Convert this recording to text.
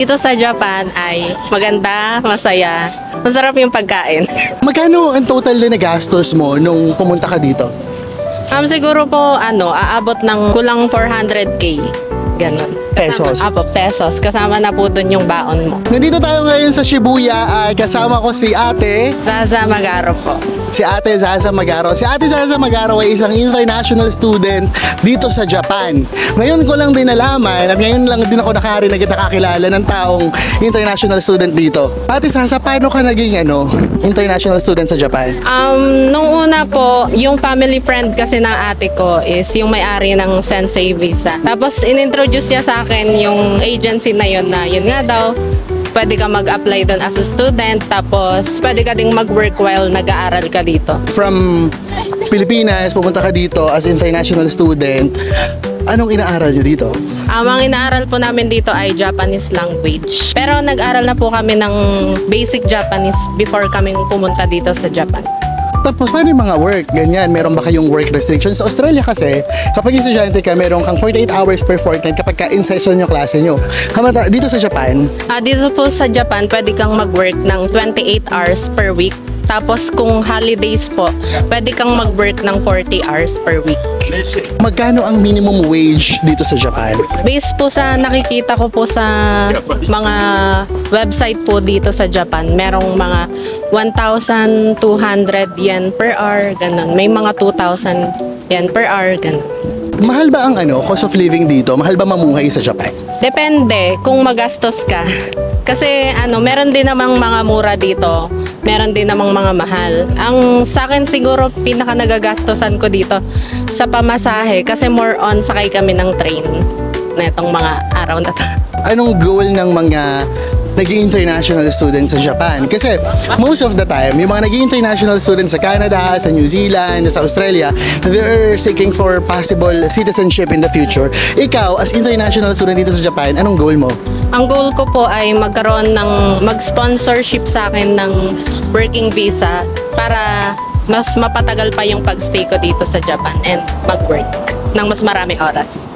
Dito sa Japan ay maganda, masaya, masarap yung pagkain. Magkano ang total na nagastos mo nung pumunta ka dito? Um, siguro po, ano, aabot ng kulang 400k. Ganon. Pesos? Apo, pesos. Kasama na po dun yung baon mo. Nandito tayo ngayon sa Shibuya at kasama ko si ate, Zaza Magaro po. si ate Zaza Magaro. Si ate Zaza Magaro ay isang international student dito sa Japan. Ngayon ko lang din nalaman at ngayon lang din ako nakarinig at nakakilala ng taong international student dito. Ate Zaza, paano ka naging ano, international student sa Japan? Um, nung una po, yung family friend kasi ng ate ko is yung may-ari ng Sensei Visa. Tapos inintroduce niya sa akin yung agency na yun na yun nga daw, pwede ka mag-apply doon as a student. Tapos pwede ka ding mag-work while nag-aaral ka dito. From Pilipinas, pupunta ka dito as international student. Anong inaaral nyo dito? Um, ang inaaral po namin dito ay Japanese language. Pero nag-aral na po kami ng basic Japanese before kami pumunta dito sa Japan. Tapos, paano yung mga work? Ganyan, meron ba kayong work restrictions? Sa Australia kasi, kapag estudyante ka, meron kang 48 hours per fortnight kapag ka in session yung klase nyo. Hamata, dito sa Japan, Ah, dito po sa Japan, pwede kang mag-work ng 28 hours per week. Tapos kung holidays po, pwede kang mag-work ng 40 hours per week. magkano ang minimum wage dito sa Japan? Based po sa nakikita ko po sa mga website po dito sa Japan, merong mga 1,200 yen per hour, ganun. May mga 2,000 yen per hour, ganun. Mahal ba ang ano, cost of living dito? Mahal ba mamuhay sa Japan? Depende kung magastos ka. Kasi ano, meron din namang mga mura dito. Meron din namang mga mahal. Ang sa akin siguro pinaka nagagastosan ko dito sa pamasahe kasi more on sakay kami ng train na itong mga araw na to. Anong goal ng mga naging international students sa Japan? Kasi most of the time, yung mga naging international students sa Canada, sa New Zealand, sa Australia, they're seeking for possible citizenship in the future. Ikaw, as international student dito sa Japan, anong goal mo? Ang goal ko po ay magkaroon ng mag-sponsorship sa akin ng working visa para mas mapatagal pa yung pagstay ko dito sa Japan and mag-work ng mas maraming oras.